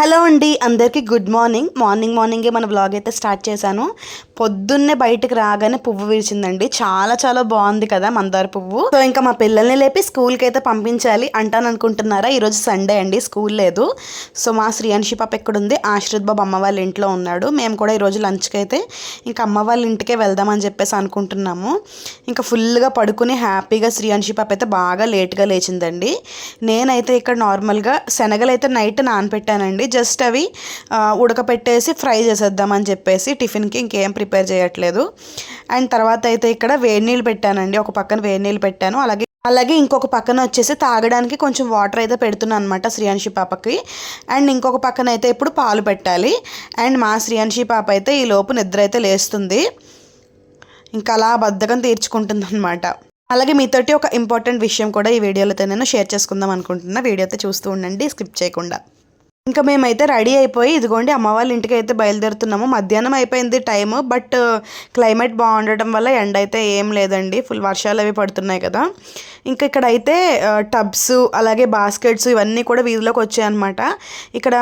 Hello అండి అందరికీ good morning. Morning మార్నింగే మన బ్లాగ్ అయితే స్టార్ట్ చేశాను. పొద్దున్నే బయటకు రాగానే పువ్వు విరిచిందండి. చాలా చాలా బాగుంది కదా మందార పువ్వు. సో ఇంకా మా పిల్లల్ని లేపి స్కూల్కి అయితే పంపించాలి అంటాను అనుకుంటున్నారా ఈరోజు సండే అండి స్కూల్ లేదు. సో మా శ్రీయాన్షి పాప ఎక్కడుంది? ఆశ్రిత్ బాబు అమ్మ వాళ్ళ ఇంట్లో ఉన్నాడు. మేము కూడా ఈరోజు లంచ్కి అయితే ఇంకా అమ్మ వాళ్ళ ఇంటికే వెళ్దామని చెప్పేసి అనుకుంటున్నాము. ఇంకా ఫుల్గా పడుకుని హ్యాపీగా శ్రీయాన్షి పాప అయితే బాగా లేట్గా లేచిందండి. నేనైతే ఇక్కడ నార్మల్గా శనగలు అయితే నైట్ నానపెట్టానండి. జస్ట్ అవి ఉడకపెట్టేసి ఫ్రై చేసేద్దామని చెప్పేసి టిఫిన్కి ఇంకేం ప్రిపేర్ ప్రిపేర్ చేయట్లేదు. అండ్ తర్వాత అయితే ఇక్కడ వేడి నీళ్ళు పెట్టానండి. ఒక పక్కన వేడి నీళ్ళు పెట్టాను. అలాగే అలాగే ఇంకొక పక్కన వచ్చేసి తాగడానికి కొంచెం వాటర్ అయితే పెడుతున్నాను అనమాట శ్రీయాన్షి పాపకి. అండ్ ఇంకొక పక్కన అయితే ఇప్పుడు పాలు పెట్టాలి. అండ్ మా శ్రీయాన్షి పాప అయితే ఈ లోపు నిద్ర అయితే లేస్తుంది. ఇంకా అలా బద్ధకం తీర్చుకుంటుంది అనమాట అలాగే మీతోటి ఒక ఇంపార్టెంట్ విషయం కూడా ఈ వీడియోలో అయితే నేను షేర్ చేసుకుందాం అనుకుంటున్నా. వీడియో అయితే చూస్తూ ఉండండి. స్కిప్ చేయకుండా. ఇంకా మేమైతే రెడీ అయిపోయి ఇదిగోండి అమ్మ వాళ్ళ ఇంటికి అయితే బయలుదేరుతున్నాము. మధ్యాహ్నం అయిపోయింది టైము బట్ క్లైమేట్ బాగుండటం వల్ల ఎండ అయితే ఏం లేదండి. ఫుల్ వర్షాలు అవి పడుతున్నాయి కదా. ఇంకా ఇక్కడ అయితే టబ్స్ అలాగే బాస్కెట్స్ ఇవన్నీ కూడా వీధిలోకి వచ్చాయన్నమాట. ఇక్కడ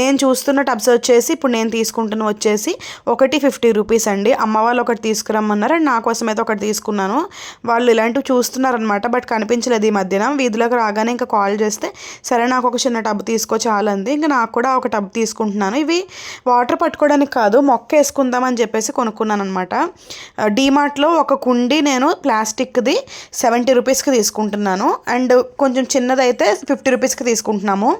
నేను చూస్తున్న టబ్స్ వచ్చేసి ఇప్పుడు నేను తీసుకుంటున్న వచ్చేసి ఒకటి ఫిఫ్టీ రూపీస్ అండి. అమ్మ వాళ్ళు ఒకటి తీసుకురమ్మన్నారు. అండ్ నా కోసం అయితే ఒకటి తీసుకున్నాను. వాళ్ళు ఇలాంటివి చూస్తున్నారనమాట బట్ కనిపించలేదు ఈ మధ్యన. వీధిలోకి రాగానే ఇంకా కాల్ చేస్తే సరే నాకు ఒక చిన్న టబ్ తీసుకో చాలంది. ఇంకా నాకు కూడా ఒక టబ్ తీసుకుంటున్నాను. ఇవి వాటర్ పట్టుకోవడానికి కాదు మొక్క వేసుకుందామని చెప్పేసి కొనుక్కున్నాను అనమాట డీమార్ట్లో ఒక కుండి నేను ప్లాస్టిక్ది సెవెంటీ రూపీస్కి తీసుకుంటున్నాను. అండ్ కొంచెం చిన్నదైతే ఫిఫ్టీ రూపీస్కి తీసుకుంటున్నాము.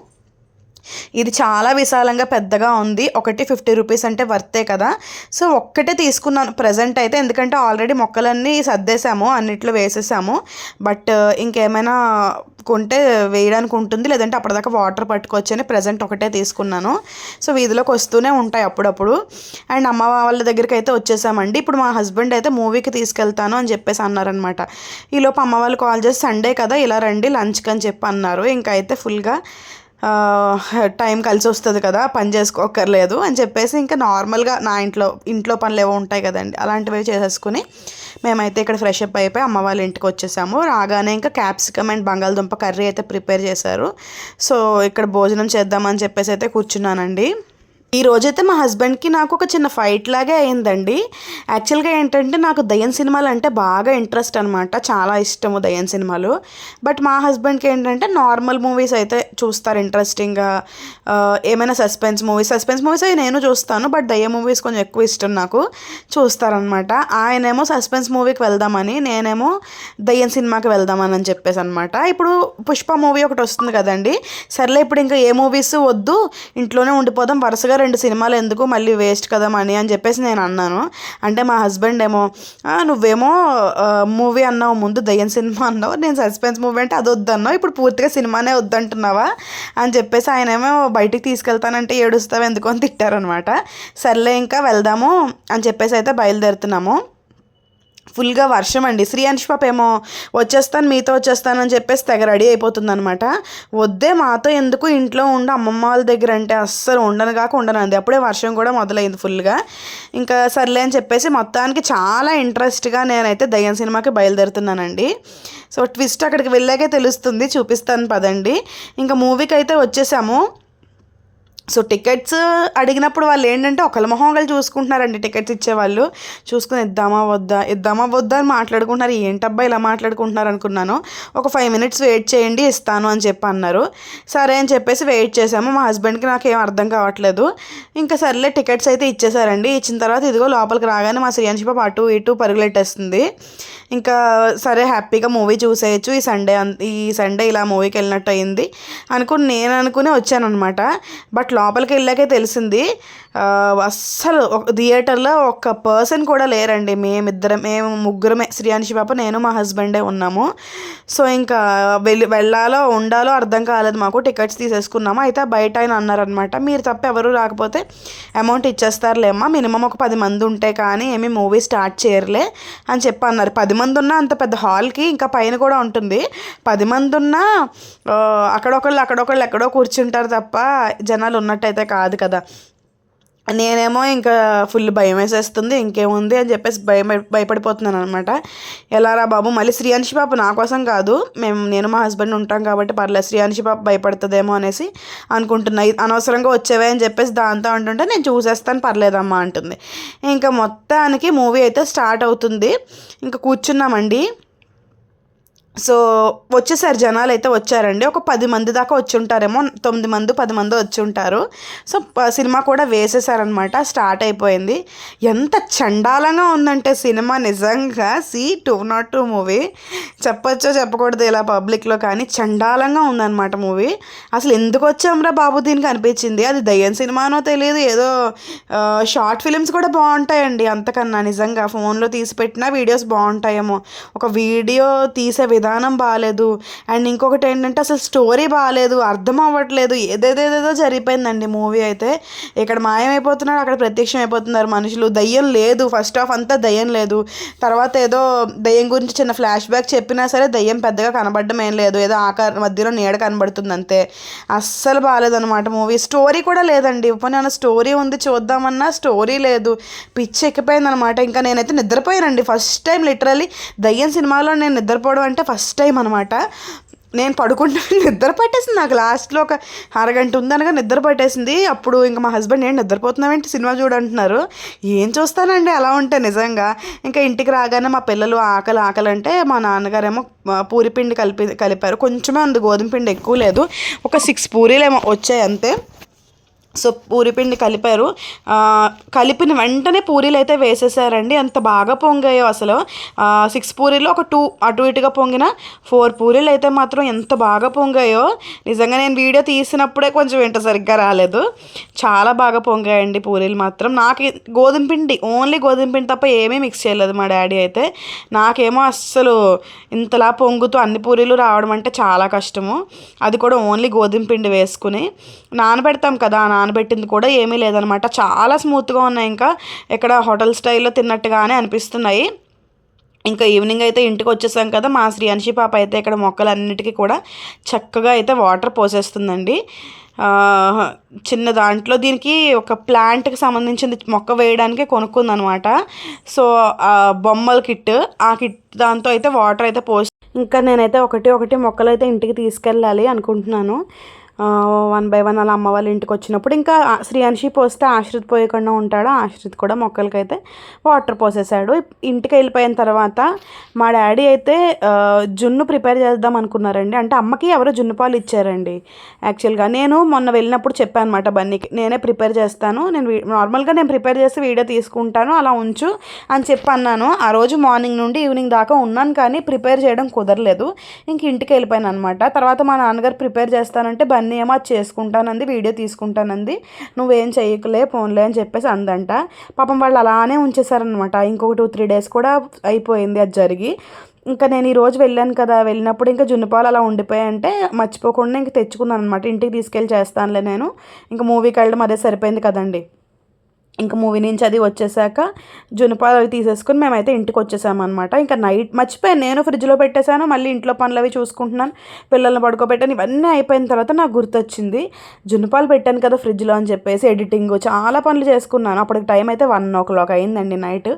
ఇది చాలా విశాలంగా పెద్దగా ఉంది. ఒకటి ఫిఫ్టీ రూపీస్ అంటే వర్తే కదా. సో ఒక్కటే తీసుకున్నాను ప్రజెంట్ అయితే. ఎందుకంటే ఆల్రెడీ మొక్కలన్నీ సర్దేశాము అన్నిట్లో వేసేసాము. బట్ ఇంకేమైనా కొంటే వేయడానికి ఉంటుంది లేదంటే అప్పటిదాకా వాటర్ పట్టుకోవచ్చు అని ప్రజెంట్ ఒకటే తీసుకున్నాను. సో వీధిలోకి వస్తూనే ఉంటాయి అప్పుడప్పుడు. అండ్ అమ్మ వాళ్ళ దగ్గరికి అయితే వచ్చేసామండి. ఇప్పుడు మా హస్బెండ్ అయితే మూవీకి తీసుకెళ్తాను అని చెప్పేసి అన్నారనమాట ఈలోపు అమ్మ వాళ్ళు కాల్ చేసి సండే కదా ఇలా రండి లంచ్కి అని చెప్పి అన్నారు. ఇంకా అయితే ఫుల్గా టైం కలిసి వస్తుంది కదా పని చేసుకోకర్లేదు అని చెప్పేసి ఇంకా నార్మల్గా నా ఇంట్లో ఇంట్లో పనులు ఏవో ఉంటాయి కదండి అలాంటివి చేసేసుకుని మేమైతే ఇక్కడ ఫ్రెష్ అప్ అయిపోయి అమ్మ వాళ్ళ ఇంటికి వచ్చేసాము. రాగానే ఇంకా క్యాప్సికమ్ అండ్ బంగాళదుంప కర్రీ అయితే ప్రిపేర్ చేశారు. సో ఇక్కడ భోజనం చేద్దామని చెప్పేసి అయితే కూర్చున్నానండి. ఈ రోజైతే మా హస్బెండ్కి నాకు ఒక చిన్న ఫైట్ లాగే అయిందండి. యాక్చువల్గా ఏంటంటే నాకు దయ్యం సినిమాలు అంటే బాగా ఇంట్రెస్ట్ అనమాట చాలా ఇష్టము దయ్యం సినిమాలు. బట్ మా హస్బెండ్కి ఏంటంటే నార్మల్ మూవీస్ అయితే చూస్తారు ఇంట్రెస్టింగ్గా. ఏమైనా సస్పెన్స్ మూవీస్ సస్పెన్స్ మూవీస్ అవి నేను చూస్తాను. బట్ దయ్యం మూవీస్ కొంచెం ఎక్కువ ఇష్టం నాకు. చూస్తారనమాట ఆయనేమో సస్పెన్స్ మూవీకి వెళ్దామని నేనేమో దయ్యం సినిమాకి వెళ్దామని అని చెప్పేసి అనమాట ఇప్పుడు పుష్ప మూవీ ఒకటి వస్తుంది కదండి. సర్లే ఇప్పుడు ఇంకా ఏ మూవీస్ వద్దు ఇంట్లోనే ఉండిపోదాం. వరుసగా రెండు సినిమాలు ఎందుకు మళ్ళీ వేస్ట్ కదా మనీ అని చెప్పేసి నేను అన్నాను. అంటే మా హస్బెండ్ ఏమో నువ్వేమో మూవీ అన్నావు ముందు దయ్యం సినిమా అన్నావు నేను సస్పెన్స్ మూవీ అంటే అది వద్దన్నావు ఇప్పుడు పూర్తిగా సినిమానే వద్దంటున్నావా? అని చెప్పేసి ఆయన ఏమో బయటికి తీసుకెళ్తానంటే ఏడుస్తావు ఎందుకు అని తిట్టారనమాట సర్లే ఇంకా వెళ్దాము అని చెప్పేసి అయితే బయలుదేరుతున్నాము. ఫుల్గా వర్షం అండి. శ్రీయాంష్ పాప ఏమో వచ్చేస్తాను మీతో వచ్చేస్తానని చెప్పేసి తెగ రెడీ అయిపోతుంది అనమాట వద్దే మాతో ఎందుకు ఇంట్లో ఉండి అమ్మమ్మ వాళ్ళ దగ్గర అంటే అస్సలు ఉండను కాక ఉండను అప్పుడే వర్షం కూడా మొదలైంది ఫుల్గా. ఇంకా సర్లే అని చెప్పేసి మొత్తానికి చాలా ఇంట్రెస్ట్గా నేనైతే దయ్యం సినిమాకి బయలుదేరుతున్నానండి. సో ట్విస్ట్ అక్కడికి వెళ్ళాకే తెలుస్తుంది. చూపిస్తాను పదండి. ఇంకా మూవీకి అయితే వచ్చేసాము. సో టికెట్స్ అడిగినప్పుడు వాళ్ళు ఏంటంటే ఒకళ్ళ మొహం ఒకళ్ళు చూసుకుంటున్నారండి టికెట్స్ ఇచ్చేవాళ్ళు. చూసుకుని ఇద్దామా వద్దా? ఇద్దామా వద్దా అని మాట్లాడుకుంటున్నారు. ఏంటబ్బా ఇలా మాట్లాడుకుంటున్నారు అనుకున్నాను. ఒక ఫైవ్ మినిట్స్ వెయిట్ చేయండి ఇస్తాను అని చెప్పి అన్నారు. సరే అని చెప్పేసి వెయిట్ చేసాము మా హస్బెండ్కి నాకు ఏం అర్థం కావట్లేదు. ఇంకా సర్లే టికెట్స్ అయితే ఇచ్చేసారండి. ఇచ్చిన తర్వాత ఇదిగో లోపలికి రాగానే మా శ్రీయాంశి పాప అటు ఇటు పరుగులెట్టేస్తుంది. ఇంకా సరే హ్యాపీగా మూవీ చూసేయచ్చు. ఈ సండే అన్- ఈ సండే ఇలా మూవీకి వెళ్ళినట్టు అయింది అనుకుని నేను అనుకుని వచ్చానమాట బట్ లోపలికి వెళ్ళాకే తెలిసింది. అస్సలు ఒక థియేటర్లో ఒక పర్సన్ కూడా లేరండి. మేమిద్దరం మేము ముగ్గురమే శ్రీయాన్షి పాప నేను మా హస్బెండే ఉన్నాము. సో ఇంకా వెళ్ళి వెళ్ళాలో ఉండాలో అర్థం కాలేదు మాకు. టికెట్స్ తీసేసుకున్నాము. అయితే బయట ఆయన అన్నారనమాట మీరు తప్ప ఎవరు రాకపోతే అమౌంట్ ఇచ్చేస్తారులేమ్మా మినిమం ఒక పది మంది ఉంటే కానీ ఏమీ మూవీ స్టార్ట్ చేయరులే అని చెప్పి అన్నారు. పది మంది ఉన్నా అంత పెద్ద హాల్కి ఇంకా పైన కూడా ఉంటుంది. పది మంది ఉన్నా అక్కడొకళ్ళు అక్కడొకళ్ళు ఎక్కడో కూర్చుంటారు తప్ప జనాలు ఉన్నట్టయితే కాదు కదా. నేనేమో ఇంకా ఫుల్ భయం వేసేస్తుంది ఇంకేముంది అని చెప్పేసి భయం భయపడిపోతున్నాను అనమాట ఎలారా బాబు మళ్ళీ శ్రీయాంశి పాప నా కోసం కాదు మేము నేను మా హస్బెండ్ ఉంటాం కాబట్టి పర్లేదు శ్రీయాంశి పాప భయపడుతుందేమో అనేసి అనుకుంటున్నా. అనవసరంగా వచ్చేవే అని చెప్పేసి దాంతో అంటుంటే నేను చూసేస్తాను పర్లేదమ్మా అంటుంది. ఇంకా మొత్తానికి మూవీ అయితే స్టార్ట్ అవుతుంది. ఇంకా కూర్చున్నామండి. సో వచ్చేసారు జనాలు అయితే వచ్చారండి. ఒక పది మంది దాకా వచ్చి ఉంటారేమో తొమ్మిది మంది పది మంది వచ్చి ఉంటారు సో సినిమా కూడా వేసేసారనమాట స్టార్ట్ అయిపోయింది. ఎంత చండాలంగా ఉందంటే సినిమా నిజంగా. సి టూ నాట్ టూ మూవీ. చెప్పొచ్చో చెప్పకూడదు ఇలా పబ్లిక్లో కానీ చండాలంగా ఉందన్నమాట మూవీ. అసలు ఎందుకు వచ్చాంరా బాబు దీనికి అనిపించింది? అది దయ్యం సినిమానో తెలియదు ఏదో షార్ట్ ఫిలిమ్స్ కూడా బాగుంటాయండి అంతకన్నా. నిజంగా ఫోన్లో తీసి పెట్టినా వీడియోస్ బాగుంటాయేమో. ఒక వీడియో తీసే విధానం బాగాలేదు అండ్ ఇంకొకటి ఏంటంటే అసలు స్టోరీ బాగాలేదు అర్థం అవ్వట్లేదు. ఏదేదేదేదో జరిగిపోయిందండి మూవీ అయితే. ఇక్కడ మాయమైపోతున్నాడు అక్కడ ప్రత్యక్షం అయిపోతున్నారు మనుషులు. దయ్యం లేదు. ఫస్ట్ ఆఫ్ అంతా దయ్యం లేదు. తర్వాత ఏదో దయ్యం గురించి చిన్న ఫ్లాష్ బ్యాక్ చెప్పినా సరే దయ్యం పెద్దగా కనబడడం ఏం లేదు. ఏదో ఆకార మధ్యలో నీడ కనబడుతుంది అంతే. అస్సలు బాగాలేదన్నమాట మూవీ. స్టోరీ కూడా లేదండి. పోనీ స్టోరీ ఉంది చూద్దామన్నా స్టోరీ లేదు. పిచ్చి ఎక్కిపోయిందనమాట ఇంకా నేనైతే నిద్రపోయానండి. ఫస్ట్ టైం లిటరలీ దయ్యం సినిమాలో నేను నిద్రపోవడం అంటే ఫస్ట్ ఫస్ట్ టైం అనమాట నేను పడుకుంటే నిద్ర పట్టేసింది. నాకు లాస్ట్లో ఒక అరగంట ఉందనగా నిద్ర పట్టేసింది. అప్పుడు ఇంకా మా హస్బెండ్ ఏంటి నిద్రపోతున్నావేంటి సినిమా చూడంటున్నారు ఏం చూస్తానండి? అలా ఉంటే నిజంగా. ఇంకా ఇంటికి రాగానే మా పిల్లలు ఆకలి ఆకలి అంటే మా నాన్నగారేమో పూరి పిండి కలిపి కలిపారు. కొంచెమే ఉంది. గోధుమ పిండి ఎక్కువ లేదు. ఒక సిక్స్ పూరీలు ఏమో వచ్చాయి అంతే. సో పూరి పిండి కలిపారు. కలిపిన వెంటనే పూరీలు అయితే వేసేసారండి. అంత బాగా పొంగాయో అసలు. సిక్స్ పూరీలు ఒక టూ అటు ఇటుగా పొంగిన ఫోర్ పూరీలు అయితే మాత్రం ఎంత బాగా పొంగాయో. నిజంగా నేను వీడియో తీసినప్పుడే కొంచెం వెంట సరిగ్గా రాలేదు. చాలా బాగా పొంగాయండి పూరీలు మాత్రం. నాకు గోధుమ పిండి ఓన్లీ గోధుమ పిండి తప్ప ఏమీ మిక్స్ చేయలేదు మా డాడీ అయితే. నాకేమో అస్సలు ఇంతలా పొంగుతూ అన్ని పూరీలు రావడం అంటే చాలా కష్టము. అది కూడా ఓన్లీ గోధుమ పిండి వేసుకుని నానబెడతాం కదా నాన్న నానబెట్టింది కూడా ఏమీ లేదనమాట. చాలా స్మూత్గా ఉన్నాయి ఇంకా. ఇక్కడ హోటల్ స్టైల్లో తిన్నట్టుగానే అనిపిస్తున్నాయి. ఇంకా ఈవినింగ్ అయితే ఇంటికి వచ్చేసాం కదా మా శ్రీ పాప అయితే ఇక్కడ మొక్కలన్నిటికీ కూడా చక్కగా అయితే వాటర్ పోసేస్తుందండి. చిన్న దాంట్లో దీనికి ఒక ప్లాంట్కి సంబంధించింది మొక్క వేయడానికి కొనుక్కుందనమాట. సో బొమ్మల కిట్ ఆ కిట్ దాంతో అయితే వాటర్ అయితే పోసి ఇంకా నేనైతే ఒకటి ఒకటి మొక్కలు అయితే ఇంటికి తీసుకెళ్ళాలి అనుకుంటున్నాను. వన్ బై వన్ అలా అమ్మ వాళ్ళ ఇంటికి వచ్చినప్పుడు ఇంకా శ్రీ అనిషి పోస్తే ఆశ్రిత్ పోయకుండా ఉంటాడు. ఆశ్రిత్ కూడా మొక్కలకైతే వాటర్ పోసేసాడు. ఇంటికి వెళ్ళిపోయిన తర్వాత మా డాడీ అయితే జున్ను ప్రిపేర్ చేద్దాం అనుకున్నారండి. అంటే అమ్మకి ఎవరో జున్ను పాలు ఇచ్చారండి. యాక్చువల్గా నేను మొన్న వెళ్ళినప్పుడు చెప్పాను అనమాట బన్నీకి నేనే ప్రిపేర్ చేస్తాను. నేను నార్మల్గా నేను ప్రిపేర్ చేసి వీడియో తీసుకుంటాను అలా ఉంచు అని చెప్పి అన్నాను. ఆ రోజు మార్నింగ్ నుండి ఈవినింగ్ దాకా ఉన్నాను కానీ ప్రిపేర్ చేయడం కుదరలేదు. ఇంక ఇంటికి వెళ్ళిపోయాను అనమాట తర్వాత మా నాన్నగారు ప్రిపేర్ చేస్తానంటే బన్నీ ఏమో అది చేసుకుంటానంది వీడియో తీసుకుంటానంది. నువ్వేం చేయకులే ఫోన్లే అని చెప్పేసి అందంట. పాపం వాళ్ళు అలానే ఉంచేసారనమాట ఇంకొక టూ త్రీ డేస్ కూడా అయిపోయింది అది జరిగి. ఇంకా నేను ఈరోజు వెళ్ళాను కదా వెళ్ళినప్పుడు ఇంకా జున్నుపాలు అలా ఉండిపోయాయంటే మర్చిపోకుండా ఇంక తెచ్చుకున్నాను అనమాట ఇంటికి తీసుకెళ్ళి చేస్తానులే నేను. ఇంకా మూవీకి వెళ్ళడం అదే సరిపోయింది కదండి. ఇంకా మూవీ నుంచి అది వచ్చేసాక జునపాలు అవి తీసేసుకుని మేమైతే ఇంటికి వచ్చేసామన్నమాట. ఇంకా నైట్ మర్చిపోయాను. నేను ఫ్రిడ్జ్లో పెట్టేశాను. మళ్ళీ ఇంట్లో పనులు అవి చూసుకుంటున్నాను. పిల్లల్ని పడుకోబెట్టాను. ఇవన్నీ అయిపోయిన తర్వాత నాకు గుర్తొచ్చింది జునపాలు పెట్టాను కదా ఫ్రిడ్జ్లో అని చెప్పేసి ఎడిటింగ్ చాలా పనులు చేసుకున్నాను. అప్పటికి టైం అయితే వన్ ఓ క్లాక్ అయిందండి నైట్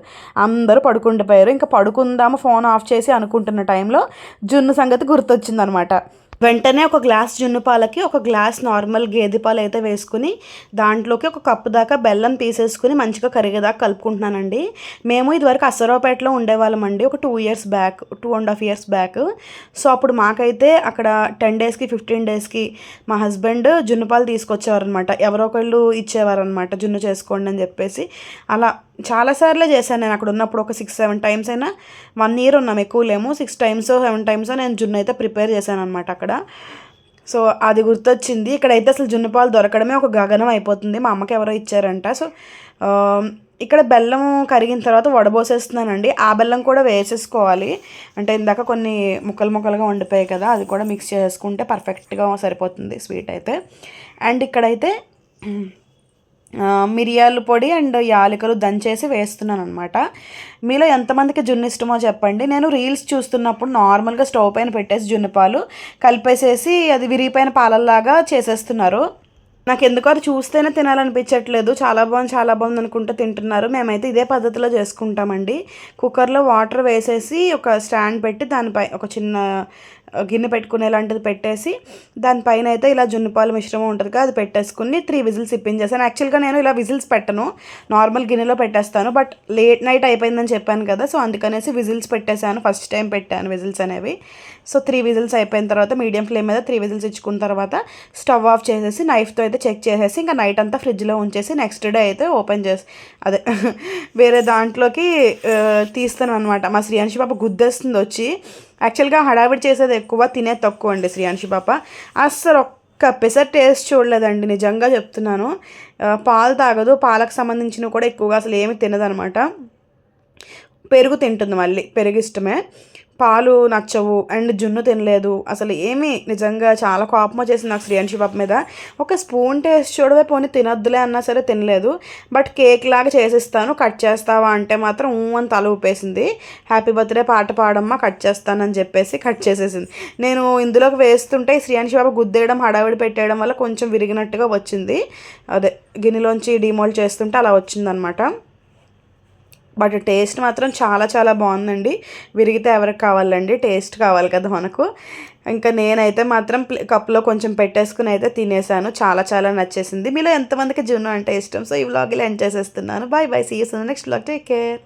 అందరూ పడుకుండిపోయారు. ఇంకా పడుకుందాము ఫోన్ ఆఫ్ చేసి అనుకుంటున్న టైంలో జున్ను సంగతి గుర్తొచ్చిందనమాట వెంటనే ఒక గ్లాస్ జున్ను పాలకి ఒక గ్లాస్ నార్మల్ గేదె పాలు అయితే వేసుకుని దాంట్లోకి ఒక కప్పు దాకా బెల్లం తీసేసుకుని మంచిగా కరిగేదాకా కలుపుకుంటున్నానండి. మేము ఇదివరకు అసరావుపేటలో ఉండేవాళ్ళమండి ఒక two years back two and half years back so అప్పుడు మాకైతే అక్కడ టెన్ డేస్కి ఫిఫ్టీన్ డేస్కి మా హస్బెండ్ జున్ను పాలు తీసుకొచ్చేవారనమాట ఎవరో ఒకళ్ళు ఇచ్చేవారనమాట జున్ను చేసుకోండి అని చెప్పేసి. అలా చాలాసార్లు చేశాను నేను అక్కడ ఉన్నప్పుడు ఒక సిక్స్ సెవెన్ టైమ్స్ అయినా. వన్ ఇయర్ ఉన్నాం ఎక్కువ లేము సిక్స్ టైమ్స్ సెవెన్ టైమ్స్ నేను జున్ను అయితే ప్రిపేర్ చేశాను అనమాట అక్కడ. సో అది గుర్తొచ్చింది. ఇక్కడైతే అసలు జున్ను పాలు దొరకడమే ఒక గగనం అయిపోతుంది. మా అమ్మకి ఎవరో ఇచ్చారంట. సో ఇక్కడ బెల్లం కరిగిన తర్వాత వడబోసేస్తున్నానండి ఆ బెల్లం కూడా వేసేసుకోవాలి. అంటే ఇందాక కొన్ని ముక్కలు ముక్కలుగా వండిపోయాయి కదా అది కూడా మిక్స్ చేసుకుంటే పర్ఫెక్ట్గా సరిపోతుంది స్వీట్ అయితే. అండ్ ఇక్కడైతే మిరియాల పొడి అండ్ యాలకులు దంచేసి వేస్తున్నాను అనమాట మీలో ఎంతమందికి జున్ను ఇష్టమో చెప్పండి. నేను రీల్స్ చూస్తున్నప్పుడు నార్మల్గా స్టవ్ పైన పెట్టేసి జున్ను పాలు కలిపేసేసి అది విరిగిపోయిన పాలల్లాగా చేసేస్తున్నారు. నాకు ఎందుకో అది చూస్తేనే తినాలనిపించట్లేదు. చాలా బాగుంది చాలా బాగుంది అనుకుంటూ తింటున్నారు. మేమైతే ఇదే పద్ధతిలో చేసుకుంటామండి. కుక్కర్లో వాటర్ వేసేసి ఒక స్టాండ్ పెట్టి దానిపై ఒక చిన్న గిన్నె పెట్టుకునే లాంటిది పెట్టేసి దానిపైన అయితే ఇలా జున్నుపాలు మిశ్రమం ఉంటుంది కదా అది పెట్టేసుకుని త్రీ విజిల్స్ ఇప్పించేసాను యాక్చువల్గా నేను ఇలా విజిల్స్ పెట్టను. నార్మల్ గిన్నెలో పెట్టేస్తాను. బట్ లేట్ నైట్ అయిపోయిందని చెప్పాను కదా సో అందుకనేసి విజిల్స్ పెట్టేశాను. ఫస్ట్ టైం పెట్టాను విజిల్స్ అనేవి. సో త్రీ విజిల్స్ అయిపోయిన తర్వాత మీడియం ఫ్లేమ్ మీద త్రీ విజిల్స్ ఇచ్చుకున్న తర్వాత స్టవ్ ఆఫ్ చేసేసి నైఫ్తో అయితే చెక్ చేసేసి ఇంకా నైట్ అంతా ఫ్రిడ్జ్లో ఉంచేసి నెక్స్ట్ డే అయితే ఓపెన్ చేసి అదే వేరే దాంట్లోకి తీస్తాను అనమాట మా శ్రీయాంశి పాప గుద్దేస్తుంది వచ్చి. యాక్చువల్గా హడావిడి చేసేది ఎక్కువ తినే తక్కువ అండి శ్రీయాంశి పాప. అస్సలు ఒక్క పెసర్ టేస్ట్ చూడలేదండి నిజంగా చెప్తున్నాను. పాలు తాగదు పాలకు సంబంధించినవి కూడా ఎక్కువగా అసలు ఏమి తినదనమాట పెరుగు తింటుంది మళ్ళీ పెరుగు ఇష్టమే. పాలు నచ్చవు అండ్ జున్ను తినలేదు. అసలు ఏమీ నిజంగా చాలా కోపం వచ్చేసింది నాకు శ్రీయాంశి పాప మీద. ఒక స్పూన్ టేస్ట్ చూడవే పోనీ తినొద్దులే అన్నా సరే తినలేదు. బట్ కేక్ లాగా చేసిస్తాను కట్ చేస్తావా అంటే మాత్రం ఊ అని తల ఊపేసింది. హ్యాపీ బర్త్డే పాట పాడమ్మా కట్ చేస్తానని చెప్పేసి కట్ చేసేసింది. నేను ఇందులోకి వేస్తుంటే శ్రీయాంశి బాబు గుద్దేయడం హడావిడి పెట్టేయడం వల్ల కొంచెం విరిగినట్టుగా వచ్చింది. అదే గిన్నెలోంచి డిమోల్డ్ చేస్తుంటే అలా వచ్చిందనమాట బట్ టేస్ట్ మాత్రం చాలా చాలా బాగుందండి. విరిగితే ఎవరికి కావాలండి? టేస్ట్ కావాలి కదా మనకు. ఇంకా నేనైతే మాత్రం కప్లో కొంచెం పెట్టేసుకుని అయితే తినేసాను. చాలా చాలా నచ్చేసింది. మీలో ఎంతమందికి జున్ను అంటే ఇష్టం? సో ఈ వ్లాగ్ ఇలా ఎండ్ చేసేస్తున్నాను. Bye bye see you next vlog take care